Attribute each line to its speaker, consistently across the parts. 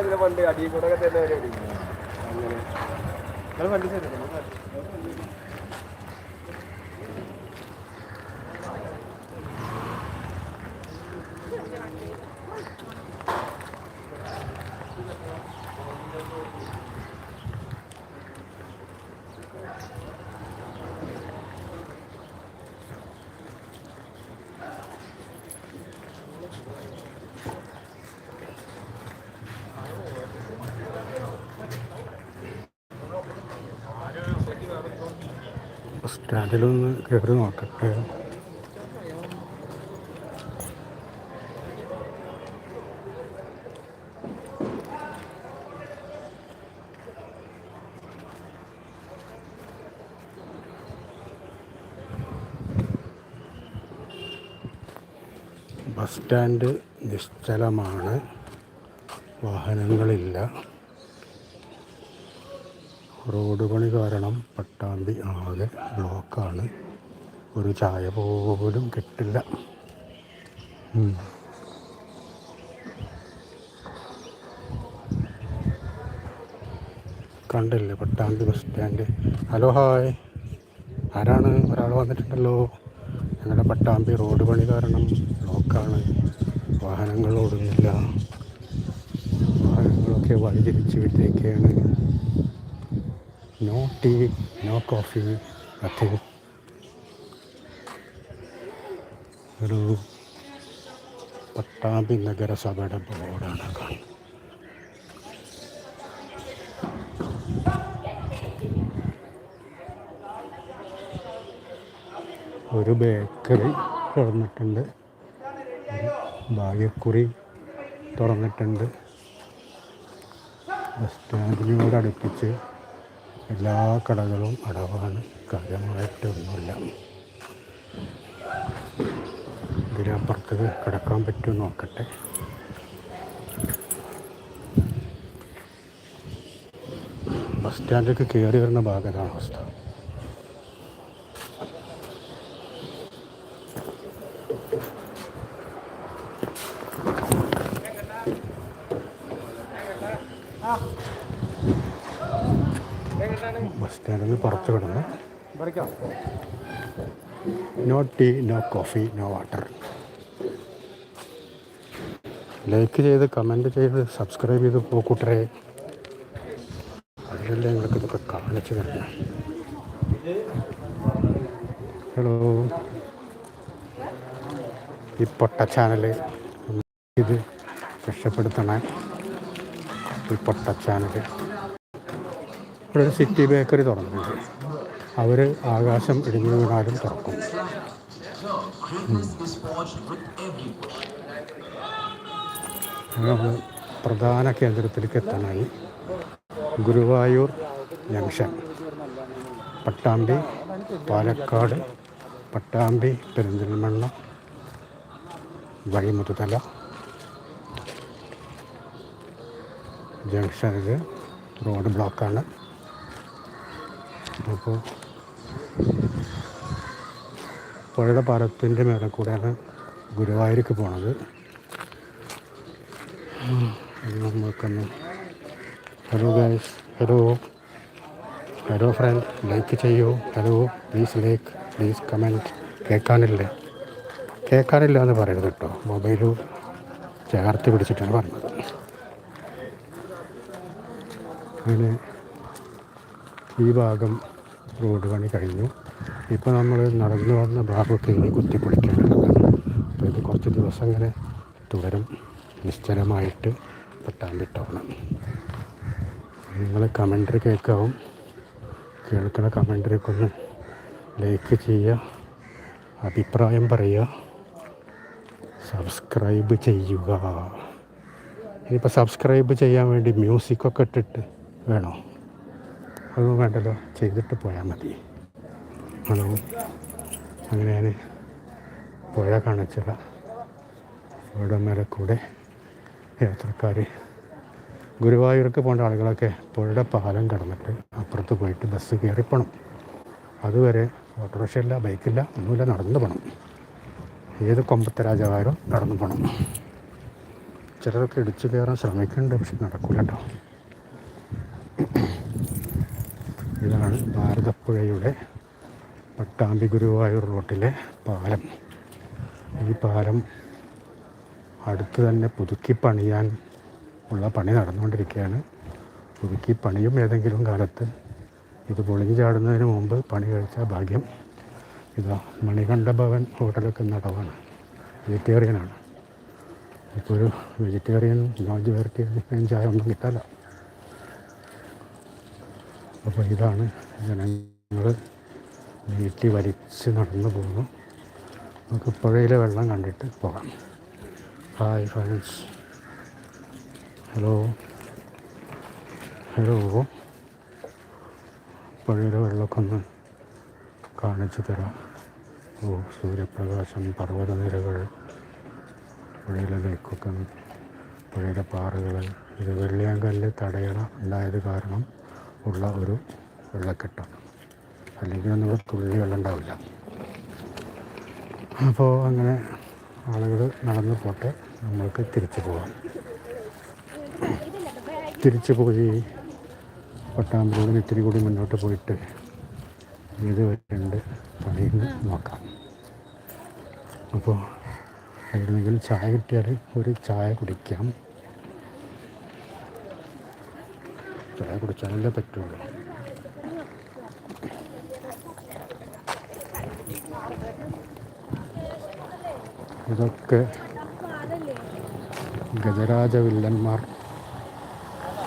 Speaker 1: ഉണ്ടാക്കുന്ന പണ്ട് അടിയിൽ കൂടെ തന്നെ അങ്ങനെ.
Speaker 2: സ്റ്റാൻഡിലൊന്ന് കയറി നോക്കട്ടെ ബസ് സ്റ്റാൻഡ് നിശ്ചലമാണ്. വാഹനങ്ങളില്ല. റോഡ് പണി കാരണം പട്ടാമ്പി ആകെ ബ്ലോക്കാണ്. ഒരു ചായ പോലും കിട്ടില്ല. കണ്ടില്ലേ Pattambi bus stand? Hello hi. ആരാണ്? ഒരാൾ വന്നിട്ടുണ്ടല്ലോ. ഞങ്ങളുടെ പട്ടാമ്പി റോഡ് പണി കാരണം ബ്ലോക്കാണ്. വാഹനങ്ങൾ ഓടുന്നില്ല വാഹനങ്ങളൊക്കെ വഴിതിരിച്ച് വിട്ടേക്കാണ്. No tea, no coffee, nothing. ഒരു പട്ടാമ്പി നഗരസഭയുടെ ബോർഡാണ് കാണുന്നത്. ഒരു ബേക്കറി തുറന്നിട്ടുണ്ട്. ഭാഗ്യക്കുറി തുറന്നിട്ടുണ്ട്. ബസ് സ്റ്റാൻഡിനോടടുപ്പിച്ച് എല്ലാ കടകളും അടവാണ്. കാര്യമായിട്ടൊന്നുമില്ല. ഇതിനപ്പുറത്ത് കിടക്കാൻ പറ്റുമോ നോക്കട്ടെ. ബസ് സ്റ്റാൻഡിലേക്ക് കയറി വരുന്ന ഭാഗത്താണ് അവസ്ഥ. ബസ് സ്റ്റാൻഡിൽ പുറത്ത്
Speaker 1: പറിക്കാം
Speaker 2: no tea no coffee no water like ചെയ്ത് കമന്റ് ചെയ്ത് സബ്സ്ക്രൈബ് ചെയ്ത് പോക്കൂട്ടരെ അതിലല്ലേ നിങ്ങൾക്ക് ഇതൊക്കെ കാണിച്ചു തരണം ഹലോ ഈ പൊട്ട ചാനൽ ഇത് രക്ഷപ്പെടുത്തണേ. ഈ പൊട്ട ചാനൽ ഇവിടെ ഒരു സിറ്റി ബേക്കറി തുറന്നിട്ടുണ്ട് അവർ ആകാശം ഇടിഞ്ഞു വീണാലും തുറക്കും നമ്മൾ പ്രധാന കേന്ദ്രത്തിലേക്ക് എത്താനായി. ഗുരുവായൂർ ജംഗ്ഷൻ. പട്ടാമ്പി പാലക്കാട് പട്ടാമ്പി പെരിന്തൽമണ്ണ വഴിമുതുതല ജംഗ്ഷനിൽ റോഡ് ബ്ലോക്കാണ്. അപ്പോൾ പുഴയുടെ പാലത്തിന്റെ മേലെ കൂടെയാണ് ഗുരുവായൂർക്ക് പോണത്. നമുക്കൊന്ന് hello guys hello hello friend like ചെയ്യൂ. Hello please like please comment കേൾക്കാനില്ലേ? കേൾക്കാനില്ല എന്ന് പറയരുത് കേട്ടോ. മൊബൈൽ ചേർത്ത് പിടിച്ചിട്ടാണ് പറഞ്ഞത്. അങ്ങനെ ഈ ഭാഗം റോഡ് പണി കഴിഞ്ഞു. ഇപ്പോൾ നമ്മൾ നടന്നു വന്ന ഭാഗമൊക്കെ ഇനി കുത്തിപ്പൊളിക്കേണ്ടതാണ് അപ്പോൾ ഇത് കുറച്ച് ദിവസം ഇങ്ങനെ തുടരും. നിശ്ചലമായിട്ട് പട്ടാമ്പിട്ടോണം നിങ്ങൾ കമന്ററി കേൾക്കാവും. കേൾക്കുന്ന കമന്ററിയൊക്കെ ഒന്ന് ലൈക്ക് ചെയ്യുക. അഭിപ്രായം പറയുക. സബ്സ്ക്രൈബ് ചെയ്യുക. ഇനിയിപ്പോൾ സബ്സ്ക്രൈബ് ചെയ്യാൻ വേണ്ടി മ്യൂസിക്കൊക്കെ ഇട്ടിട്ട് വേണോ? അതൊന്നും വേണ്ടല്ലോ ചെയ്തിട്ട് പോയാൽ മതി. ഹലോ. അങ്ങനെ ഞാൻ പുഴ കാണിച്ചില്ല പുഴയുടെ മേലെ കൂടെ യാത്രക്കാർ ഗുരുവായൂർക്ക് പോകേണ്ട ആളുകളൊക്കെ പുഴയുടെ പാലം കടന്നിട്ട് അപ്പുറത്ത് പോയിട്ട് ബസ് കയറി പോകണം അതുവരെ ഓട്ടോറിക്ഷ ഇല്ല ബൈക്കില്ല ഒന്നുമില്ല നടന്നു പോകണം ഏത് കൊമ്പത്തെ രാജാവായാലും നടന്നു പോകണം ചിലരൊക്കെ ഇടിച്ചു കയറാൻ ശ്രമിക്കുന്നുണ്ട് പക്ഷെ നടക്കില്ല കേട്ടോ ഇതാണ് ഭാരതപ്പുഴയുടെ പട്ടാമ്പി ഗുരുവായൂർ റോട്ടിലെ പാലം. ഈ പാലം അടുത്ത് തന്നെ പുതുക്കി പണിയാൻ ഉള്ള പണി നടന്നുകൊണ്ടിരിക്കുകയാണ്. പുതുക്കി പണിയും ഏതെങ്കിലും കാലത്ത് ഇത് പൊളിഞ്ഞു ചാടുന്നതിന് മുമ്പ് പണി കഴിച്ച ഭാഗ്യം. ഇതാ മണികണ്ഠ ഭവൻ ഹോട്ടലൊക്കെ നടവാണ്. വെജിറ്റേറിയനാണ് ഇപ്പോൾ ഒരു വെജിറ്റേറിയൻ നോൺ വെജിറ്റേറിയൻ ചായ ഒന്നും കിട്ടാല്ല അപ്പോൾ ഇതാണ് ജനങ്ങൾ നീട്ടി വലിച്ച് നടന്നു പോകുന്നു. നമുക്ക് പുഴയിലെ വെള്ളം കണ്ടിട്ട് പോകാം. ഹായ് ഫ്രണ്ട്സ് ഹലോ ഹലോ പുഴയിലെ വെള്ളമൊക്കെ ഒന്ന് കാണിച്ചു തരാം. ഓ സൂര്യപ്രകാശം പർവതനിരകൾ പുഴയിലെ ലേക്കൊക്കെ പുഴയുടെ പാറകൾ. ഇത് വെള്ളിയാങ്കല്ല് തടയണ ഉണ്ടായത് കാരണം ഉള്ള ഒരു വെള്ളക്കെട്ടാണ് അല്ലെങ്കിൽ ഇവിടെ തുള്ളി വെള്ളം ഉണ്ടാവില്ല. അപ്പോൾ അങ്ങനെ ആളുകൾ നടന്നു പോട്ടെ. നമ്മൾക്ക് തിരിച്ചു പോകാം തിരിച്ചു പോയി പട്ടാമ്പൂരിൽ ഇത്തിരി കൂടി മുന്നോട്ട് പോയിട്ട് ഏത് വരെയുണ്ട് പണിയെന്ന് നോക്കാം. അപ്പോൾ എവിടെയെങ്കിലും ചായ കിട്ടിയാൽ ഒരു ചായ കുടിക്കാം. ചായ കുടിച്ചാലല്ലേ പറ്റുള്ളൂ. ഇതൊക്കെ ഗജരാജ വില്ലന്മാർ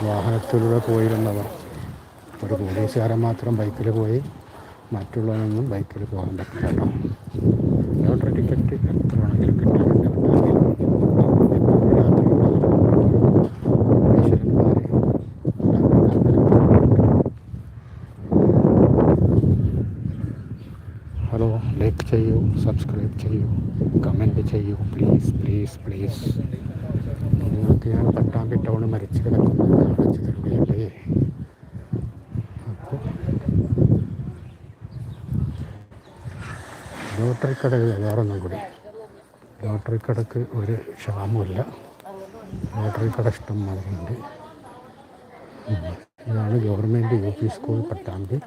Speaker 2: വാഹനത്തിലൂടെ പോയിരുന്നവർ. ഒരു പോലീസുകാരൻ മാത്രം ബൈക്കിൽ പോയി മറ്റുള്ളവരൊന്നും ബൈക്കിൽ പോകാൻ പറ്റില്ല കേട്ടോ. ടിക്കറ്റ് എത്ര വേണമെങ്കിലും കിട്ടാറുണ്ട് ഹലോ ലൈക്ക് ചെയ്യൂ സബ്സ്ക്രൈബ് ചെയ്യൂ. കമന്റ് ചെയ്യൂ. പ്ലീസ് പ്ലീസ് പ്ലീസ് നിങ്ങൾക്ക് ഞാൻ പട്ടാമ്പി ടൗൺ മരിച്ചു കിടക്കുന്നത്. കാണിച്ചു തരുകയല്ലേ അപ്പോൾ ലോട്ടറി കടകൾ വേറൊന്നും കൂടി. ലോട്ടറി കടക്ക് ഒരു ക്ഷാമമില്ല ലോട്ടറി കട ഇഷ്ടം മാതിരിയുണ്ട്. ഇതാണ് government U P school Pattambi.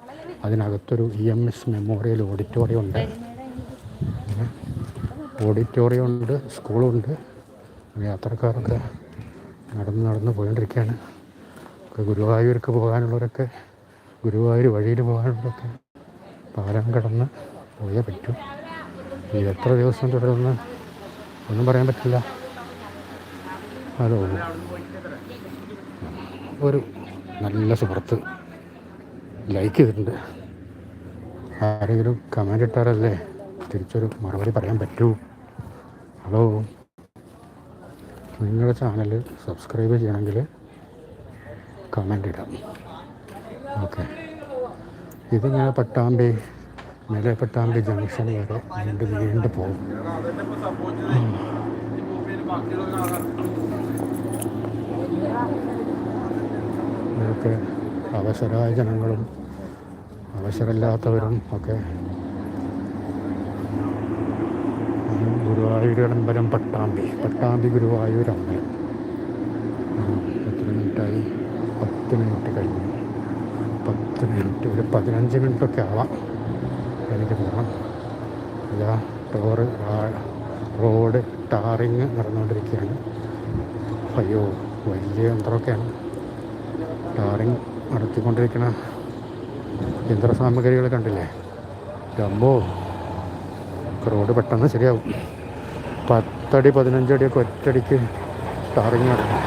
Speaker 2: അതിനകത്തൊരു E M S memorial auditorium ഉണ്ട്. ഓഡിറ്റോറിയം ഉണ്ട് സ്കൂളുണ്ട് യാത്രക്കാരൊക്കെ നടന്ന് നടന്ന് പോയിക്കൊണ്ടിരിക്കുകയാണ്. ഗുരുവായൂർക്ക് പോകാനുള്ളവരൊക്കെ ഗുരുവായൂർ വഴിയിൽ പോകാനുള്ളവരൊക്കെ പാലം കടന്ന് പോയേ പറ്റൂ. ഇത് എത്ര ദിവസം തുടരുമെന്ന് ഒന്നും പറയാൻ പറ്റില്ല. ഹലോ. ഒരു നല്ല സുഹൃത്ത് ലൈക്ക് ചെയ്തിട്ടുണ്ട്. ആരെങ്കിലും കമന്റ് ഇട്ടാലല്ലേ തിരിച്ചൊരു മറുപടി പറയാൻ പറ്റൂ. ഹലോ നിങ്ങളുടെ ചാനൽ സബ്സ്ക്രൈബ് ചെയ്യണമെങ്കിൽ കമന്റ് ഇടാം. ഓക്കെ ഇതിങ്ങനെ പട്ടാമ്പി മേലെ പട്ടാമ്പി ജംഗ്ഷൻ വരെ നീണ്ട് നീണ്ട് പോകും. ഇതൊക്കെ അവസരമായ ജനങ്ങളും അവസരമില്ലാത്തവരും ഒക്കെ ഗുരുവായൂർ അമ്പലം പട്ടാമ്പി. പട്ടാമ്പി ഗുരുവായൂർ അമ്പലം. എത്ര മിനിറ്റായി? പത്ത് മിനിറ്റ് കഴിഞ്ഞു. പത്ത് മിനിറ്റ്. ഒരു പതിനഞ്ച് മിനിറ്റൊക്കെ ആവാം. എനിക്ക് പോകണം ഇതാ ടോറ് റോഡ് ടാറിങ് നടന്നുകൊണ്ടിരിക്കുകയാണ്. അയ്യോ വലിയ യന്ത്രമൊക്കെയാണ്. ടാറിങ് നടത്തിക്കൊണ്ടിരിക്കുന്ന യന്ത്രസാമഗ്രികൾ കണ്ടില്ലേ? ഇതാകുമ്പോൾ റോഡ് പെട്ടെന്ന് ശരിയാവും. പത്തടി പതിനഞ്ചടിയൊക്കെ ഒറ്റടിക്ക് ടാറിങ് നടക്കും.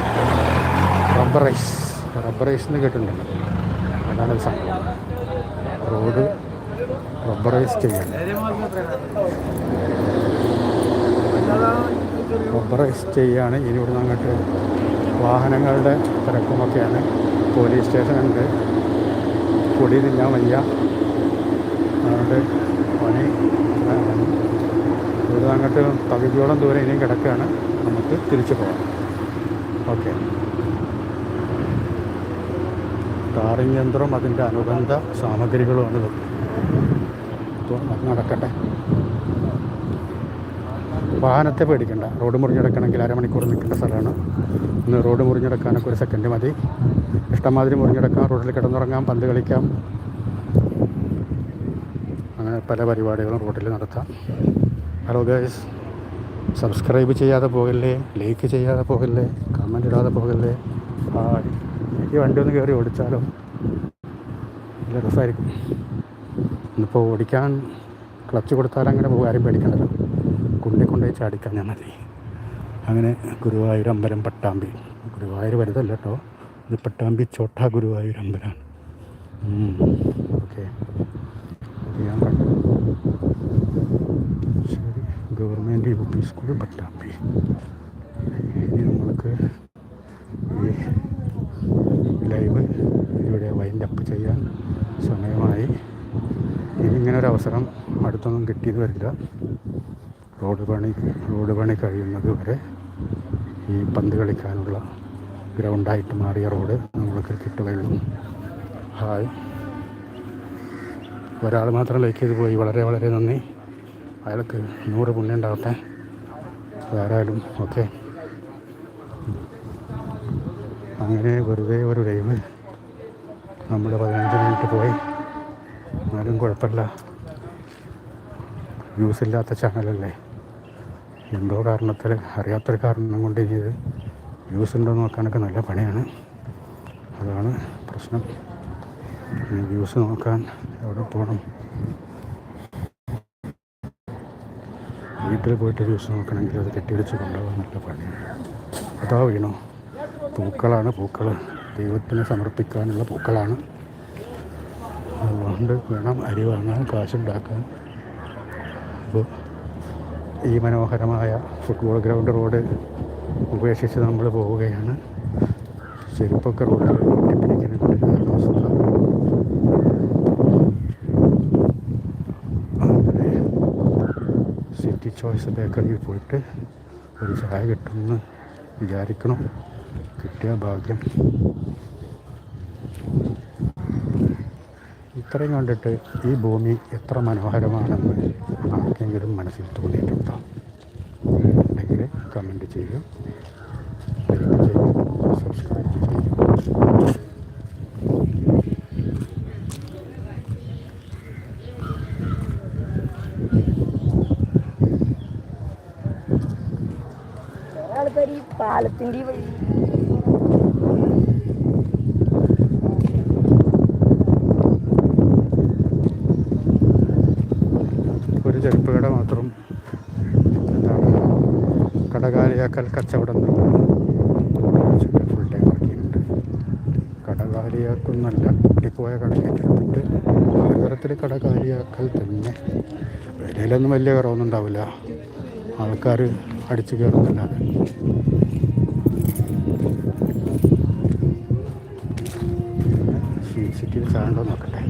Speaker 2: റബ്ബറൈസ് റബ്ബറൈസ് എന്ന് കേട്ടിട്ടുണ്ടല്ലോ അതാണ് സംഭവം. റോഡ് റബ്ബറൈസ് ചെയ്യണം. റബ്ബറൈസ് ചെയ്യാണ്. ഇനി ഇവിടുന്ന് അങ്ങോട്ട് വാഹനങ്ങളുടെ തിരക്കുമൊക്കെയാണ്. പോലീസ് സ്റ്റേഷനുണ്ട്. പൊടി തിന്നാൻ വയ്യ. അതുകൊണ്ട് പണി അങ്ങോട്ട് പകുതിയോളം ദൂരം ഇനിയും കിടക്കുകയാണ്. നമുക്ക് തിരിച്ചു പോകാം. ഓക്കെ. ടാറിങ് യന്ത്രം അതിന്റെ അനുബന്ധ സാമഗ്രികളുമാണ് ഇത്. അപ്പോൾ നടക്കട്ടെ. വാഹനത്തെ പേടിക്കണ്ട. റോഡ് മുറിഞ്ഞെടുക്കണമെങ്കിൽ അരമണിക്കൂർ നിൽക്കേണ്ട സ്ഥലമാണ്. ഇന്ന് റോഡ് മുറിഞ്ഞെടുക്കാനൊക്കെ ഒരു സെക്കൻഡ് മതി. ഇഷ്ടംമാതിരി മുറിഞ്ഞെടുക്കാം. റോഡിൽ കിടന്നുറങ്ങാം പന്ത് കളിക്കാം. അങ്ങനെ പല പരിപാടികളും റോഡിൽ നടത്താം. ഹലോ ഗൈസ് സബ്സ്ക്രൈബ് ചെയ്യാതെ പോകല്ലേ? ലൈക്ക് ചെയ്യാതെ പോകല്ലേ? കമന്റ് ഇടാതെ പോകല്ലേ? ഈ വണ്ടി ഒന്ന് കയറി ഓടിച്ചാലോ? നല്ല രസമായിരിക്കും. ഇന്നിപ്പോൾ ഓടിക്കാൻ ക്ലച്ച് കൊടുത്താൽ അങ്ങനെ പോകും. ആരും പേടിക്കണ്ടല്ലോ. കുണ്ടി കൊണ്ടുപോയി ചാടിക്കാൻ ഞാൻ മതി. അങ്ങനെ ഗുരുവായൂർ അമ്പലം പട്ടാമ്പി. ഗുരുവായൂർ വലുതല്ല കേട്ടോ. ഇത് പട്ടാമ്പി ചോട്ടാ ഗുരുവായൂർ അമ്പലമാണ്. ഓക്കെ ഞാൻ കണ്ടു ശരി government U P school Pattambi ഇനി നമ്മൾക്ക് ഈ ലൈവ് ഇവിടെ വൈൻഡ് അപ്പ് ചെയ്യാൻ സമയമായി. ഇനി ഇങ്ങനെ ഒരു അവസരം അടുത്തൊന്നും കിട്ടിയത് വരില്ല. റോഡ് പണി റോഡ് പണി കഴിയുന്നത് വരെ ഈ പന്ത് കളിക്കാനുള്ള ഗ്രൗണ്ടായിട്ട് മാറിയ റോഡ് നമ്മൾക്ക് കിട്ടുകയുള്ളൂ ഹായ്. ഒരാൾ മാത്രം ലൈക്ക് ചെയ്ത് പോയി. വളരെ വളരെ നന്ദി. അയാൾക്ക് നൂറ് പുണ്യം ഉണ്ടാവട്ടെ. ആരായാലും ഓക്കെ. അങ്ങനെ വെറുതെ ഒരു ടൈം നമ്മൾ പതിനഞ്ച് മിനിറ്റ് പോയി. എന്നാലും കുഴപ്പമില്ല. ന്യൂസ് ഇല്ലാത്ത ചാനലല്ലേ എന്തോ കാരണത്തിൽ അറിയാത്തൊരു കാരണം കൊണ്ട് ഇനി ഇത് വ്യൂസ് ഉണ്ടോ നോക്കാനൊക്കെ നല്ല പണിയാണ്. അതാണ് പ്രശ്നം. ന്യൂസ് നോക്കാൻ എവിടെ പോകണം വീട്ടിൽ പോയിട്ട് വ്യൂസ് നോക്കണമെങ്കിൽ അത് കെട്ടിയിടിച്ച് കൊണ്ടുപോകാൻ നല്ല പണിയാണ്. അതാ വീണോ. പൂക്കളാണ് പൂക്കൾ ദൈവത്തിന് സമർപ്പിക്കാനുള്ള പൂക്കളാണ്. അതുകൊണ്ട് വേണം അരി വാങ്ങാൻ കാശുണ്ടാക്കാൻ. അപ്പോൾ ഈ മനോഹരമായ ഫുട്ബോൾ ഗ്രൗണ്ട് റോഡ് ഉപേക്ഷിച്ച് നമ്മൾ പോവുകയാണ്. ചെരുപ്പൊക്കെ റോഡിൽ ഒട്ടിപ്പിടിക്കുന്നുണ്ട് അവസ്ഥ അങ്ങനെ സിറ്റി ചോയ്സ് ബേക്കറിയിൽ പോയിട്ട് ഒരു ചായ കിട്ടുമെന്ന് വിചാരിക്കണം. കിട്ടിയ ഭാഗ്യം. ഇത്രയും കണ്ടിട്ട് ഈ ഭൂമി എത്ര മനോഹരമാണെന്ന് ആർക്കെങ്കിലും മനസ്സിൽ തോന്നിയിട്ടുണ്ടോ? ഉണ്ടെങ്കിൽ കമന്റ് ചെയ്യും. സബ്സ്ക്രൈബ് ചെയ്യും
Speaker 3: ഈ വഴി.
Speaker 2: ഒരു ചെരുപ്പ് കട മാത്രം കടകാലിയാക്കൽ കച്ചവടം ഫുൾ ടൈം കടകാലിയാക്കുന്നല്ല കുട്ടിപ്പോയ കടയിലെടുത്തിട്ട് നഗരത്തിൽ കടകാലിയാക്കൽ തന്നെ. വിലയിലൊന്നും വലിയ കുറവൊന്നും ഉണ്ടാവില്ല. ആൾക്കാർ അടിച്ചു കയറുന്നല്ലാതെ. സ്വീറ്റ് സിറ്റിയിൽ സാധനം നോക്കട്ടെ.